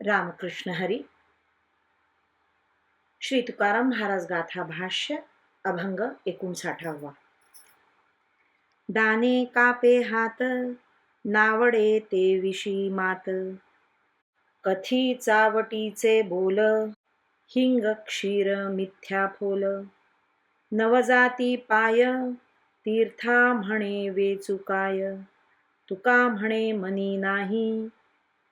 रामकृष्ण हरी। श्री तुकाराम महाराज गाथा भाष्य अभंग एकोणसाठावा। दाने कापे हात नावडे ते विशी मात। कथी चावटीचे बोल हिंग क्षीर मिथ्या फोल। नवजाती पाय तीर्था म्हणे वेचुकाय तुका म्हणे मनी नाही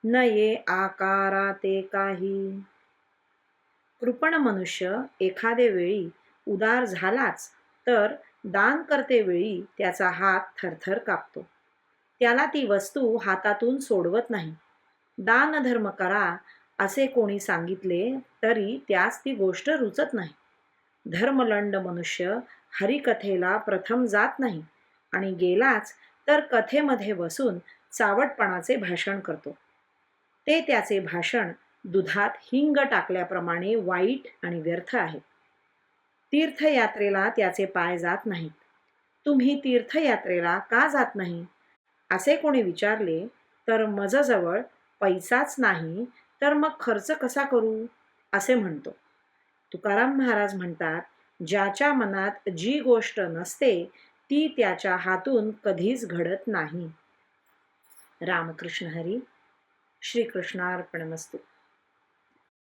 न ये आकारा ते काही. कृपण मनुष्य एखादे वेळी उदार झालाच तर दान करते वेळी त्याचा हात थरथर कापतो. त्याला ती वस्तू हातातून सोडवत नाही. दान धर्म करा असे कोणी सांगितले तरी त्यास ती गोष्ट रुचत नाही. धर्मलंड मनुष्य हरिकथेला प्रथम जात नाही आणि गेलाच तर कथेमध्ये बसून चावटपणाचे भाषण करतो. ते त्याचे भाषण दुधात हिंग टाकल्याप्रमाणे वाईट आणि व्यर्थ आहे. तीर्थयात्रेला त्याचे पाय जात नाहीत. तुम्ही तीर्थयात्रेला का जात नाही? असे कोणी विचारले तर मजजवळ पैसाच नाही तर मग खर्च कसा करू? असे म्हणतो. तुकाराम महाराज म्हणतात ज्याच्या मनात जी गोष्ट नसते ती त्याच्या हातून कधीच घडत नाही. रामकृष्ण हरी श्रीकृष्णार्पणमस्तू.